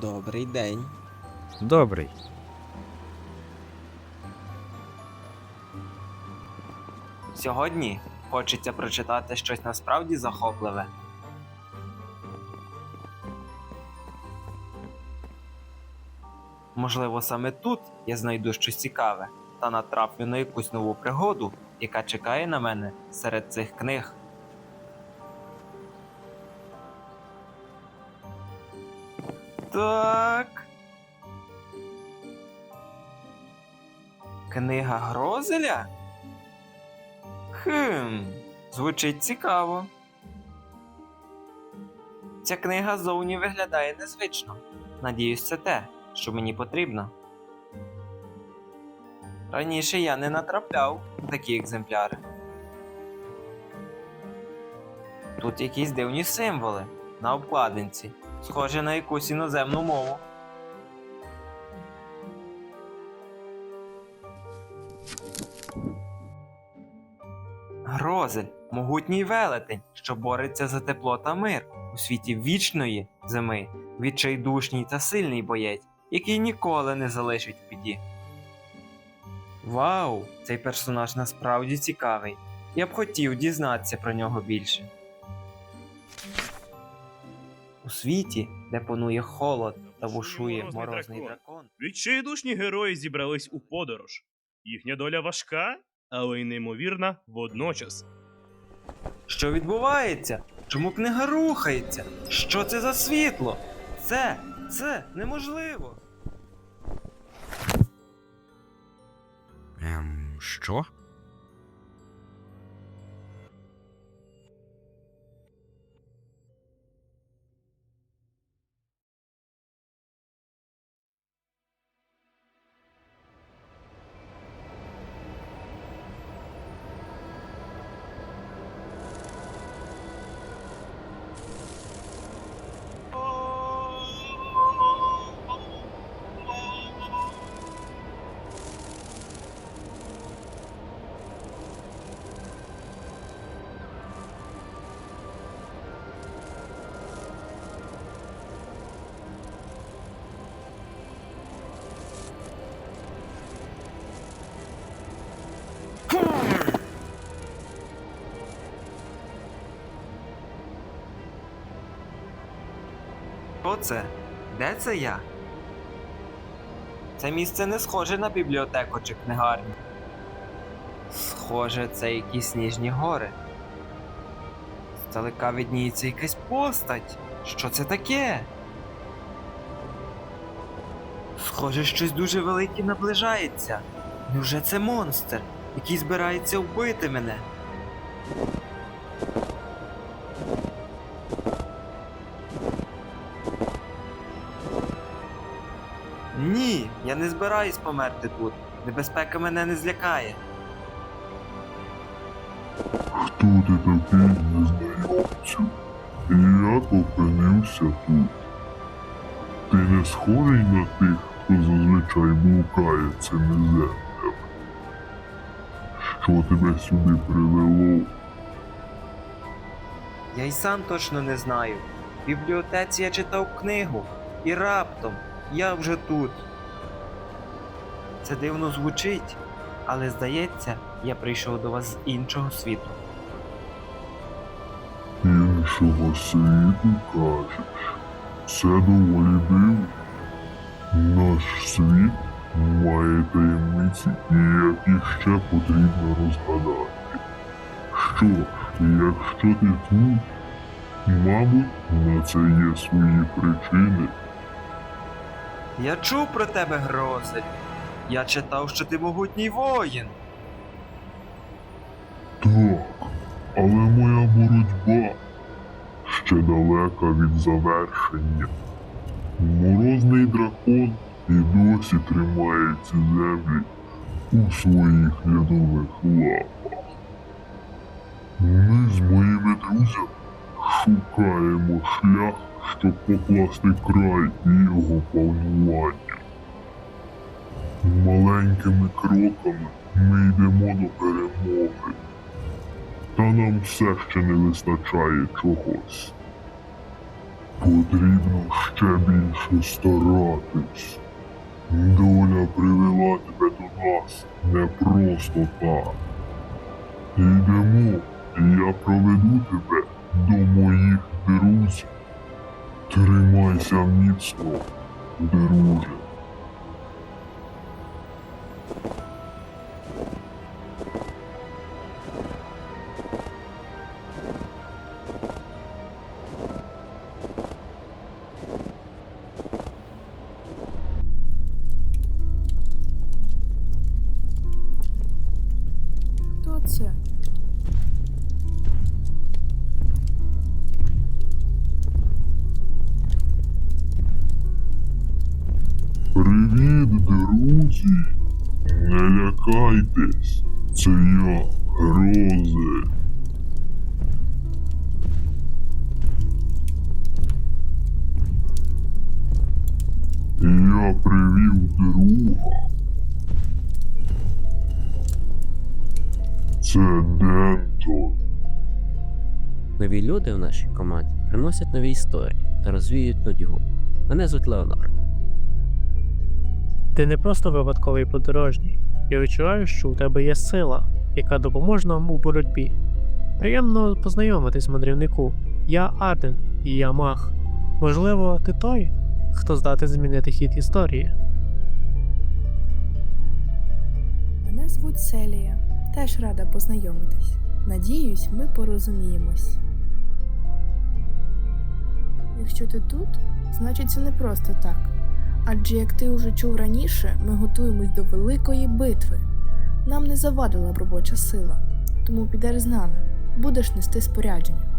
Добрий день. Добрий. Сьогодні хочеться прочитати щось насправді захопливе. Можливо, саме тут я знайду щось цікаве та натраплю на якусь нову пригоду, яка чекає на мене серед цих книг. Так. Книга Грозеля? Хм, звучить цікаво. Ця книга зовні виглядає незвично. Надіюсь, це те, що мені потрібно. Раніше я не натрапляв на такі екземпляри. Тут якісь дивні символи на обкладинці, схоже на якусь іноземну мову. Грозель, могутній велетень, що бореться за тепло та мир у світі вічної зими, відчайдушній та сильний боєць, який ніколи не залишить в біді. Вау! Цей персонаж насправді цікавий. Я б хотів дізнатися про нього більше. У світі, де панує холод та бушує Морозний дракон, Відчайдушні герої зібрались у подорож. Їхня доля важка, але й неймовірна водночас. Що відбувається? Чому книга рухається? Що це за світло? Це, це неможливо. Ем, що? Що це? Де це я? Це місце не схоже на бібліотеку чи книгарню. Схоже, це якісь сніжні гори. Здалека видніється якась постать. Що це таке? Схоже, щось дуже велике наближається. Невже це монстр, який збирається вбити мене? Збираюсь померти тут. Небезпека мене не злякає. Хто ти такий незнайомцю? І як опинився тут? Ти не схожий на тих, хто зазвичай блукає цими землями. Що тебе сюди привело? Я й сам точно не знаю. В бібліотеці я читав книгу, і раптом я вже тут. Це дивно звучить, але здається, я прийшов до вас з іншого світу. Іншого світу кажеш. Це доволі дивно. Наш світ має таємниці, які ще потрібно розгадати. Що, якщо ти тут, мабуть, на це є свої причини. Я чув про тебе, Грозель. Я читав, що ти могутній воїн. Так, але моя боротьба ще далека від завершення. Морозний дракон і досі тримає ці землі у своїх льодових лапах. Ми з моїми друзями шукаємо шлях, щоб покласти край його пануванню. Маленькими кроками ми йдемо до перемоги. Та нам все ще не вистачає чогось. Потрібно ще більше старатись. Доля привела тебе до нас не просто так. Йдемо, і я проведу тебе до моїх друзів. Тримайся міцно, друже. Друзі! Не лякайтесь, це я, Грозе. Я привів друга. Це Дентон. Нові люди в нашій команді приносять нові історії та розвіюють нудьгу. Мене звуть Леонард. Ти не просто випадковий подорожній. Я відчуваю, що у тебе є сила, яка допоможе нам у боротьбі. Приємно познайомитись, мандрівнику. Я Арден, і я маг. Можливо, ти той, хто здатен змінити хід історії. Мене звуть Селія. Теж рада познайомитись. Надіюсь, ми порозуміємось. Якщо ти тут, значить це не просто так. Адже як ти уже чув раніше, ми готуємось до великої битви. Нам не завадила б робоча сила, тому підеш з нами, будеш нести спорядження.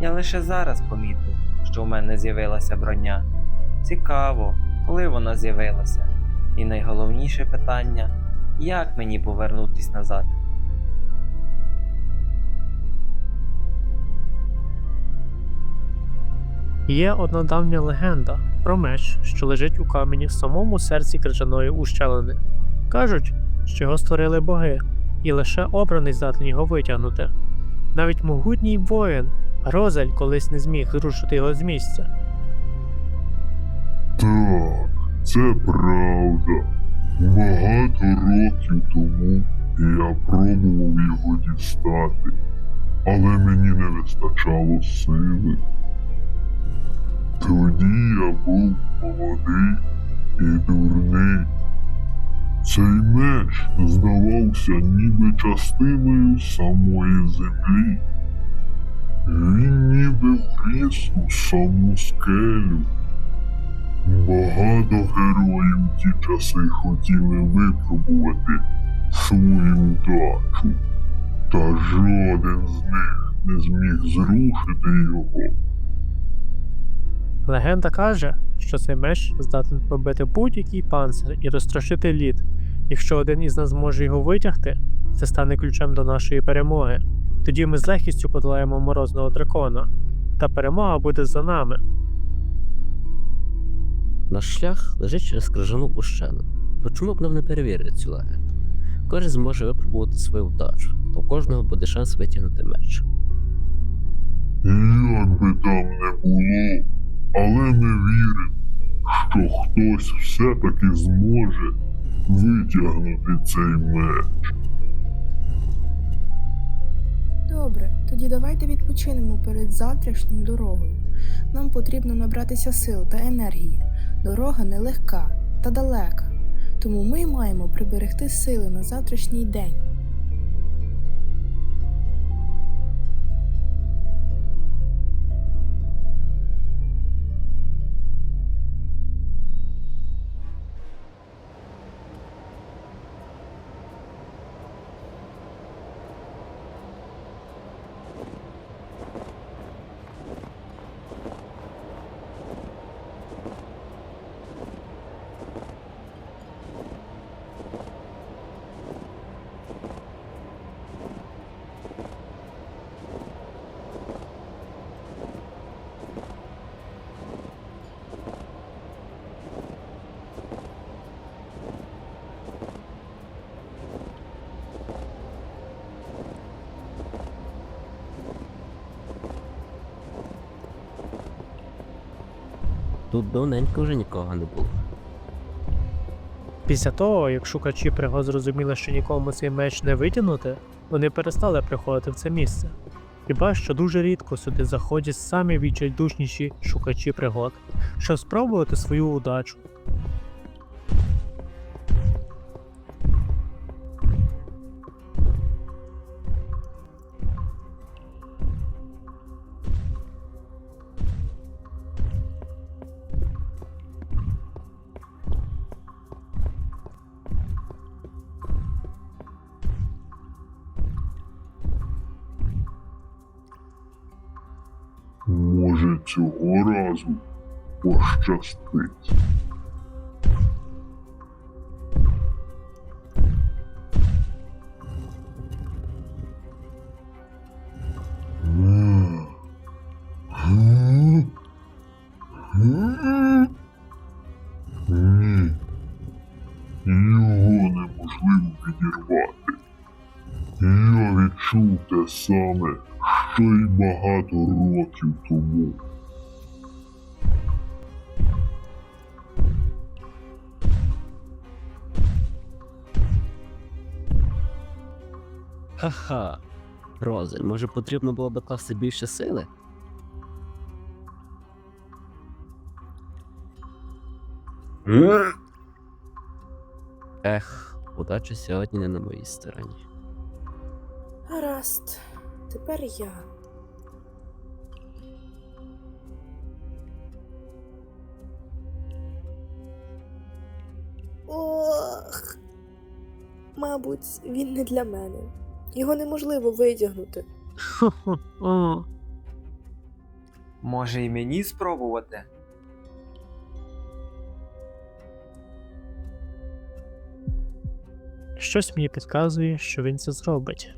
Я лише зараз помітив, що в мене з'явилася броня. Цікаво, коли вона з'явилася. І найголовніше питання як мені повернутись назад? Є одна давня легенда про меч, що лежить у камені в самому серці крижаної ущелини. Кажуть, що його створили боги, і лише обраний здатен його витягнути. Навіть могутній воїн Розель колись не зміг зрушити його з місця. Так, це правда. Багато років тому я пробував його дістати, але мені не вистачало сили. Тоді я був молодий і дурний. Цей меч здавався ніби частиною самої землі. Він ніби вріс у саму скелю. Багато героїв ті часи хотіли випробувати свою удачу, та жоден з них не зміг зрушити його. Легенда каже, що цей меч здатен пробити будь-який панцир і розтрощити лід. Якщо один із нас зможе його витягти, це стане ключем до нашої перемоги. Тоді ми з легкістю подолаємо морозного дракона, та перемога буде за нами. Наш шлях лежить через крижану ущелину. То чому б нам не перевірити цю легенду? Кожен зможе випробувати свою вдачу, то у кожного буде шанс витягнути меч. Як би там не було, але ми віримо, що хтось все-таки зможе витягнути цей меч. Добре, тоді давайте відпочинемо перед завтрашньою дорогою. Нам потрібно набратися сил та енергії. Дорога нелегка та далека, тому ми маємо приберегти сили на завтрашній день. Тут давненько вже нікого не було. Після того, як шукачі пригод зрозуміли, що нікому цей меч не витягнути, вони перестали приходити в це місце. Хіба що дуже рідко сюди заходять самі відчайдушніші шукачі пригод, щоб спробувати свою удачу. Цього разу пощастить. Його неможливо відірвати. Я відчув те саме, що й багато років тому. Ха-ха. Рози, може потрібно було докласти більше сили? Ех, удача сьогодні не на моїй стороні. Гаразд, тепер я. Ох. Мабуть, він не для мене. Його неможливо витягнути. Може і мені спробувати? Щось мені підказує, що він це зробить.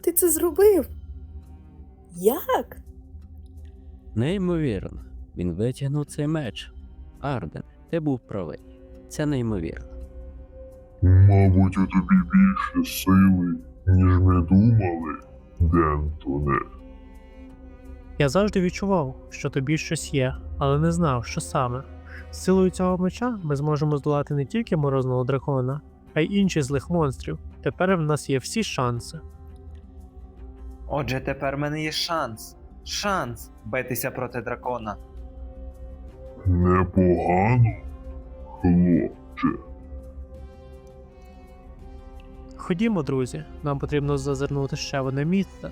Ти це зробив? Як? Неймовірно, він витягнув цей меч. Арден, ти був правий. Це неймовірно. Мабуть, у тобі більше сили, ніж ми думали, Дентоне. Я завжди відчував, що тобі щось є, але не знав, що саме. З силою цього меча ми зможемо здолати не тільки морозного дракона, а й інших злих монстрів. Тепер в нас є всі шанси. Отже, тепер в мене є шанс. Шанс битися проти дракона. Непогано, хлопче. Ходімо, друзі, нам потрібно зазирнути ще одне місце,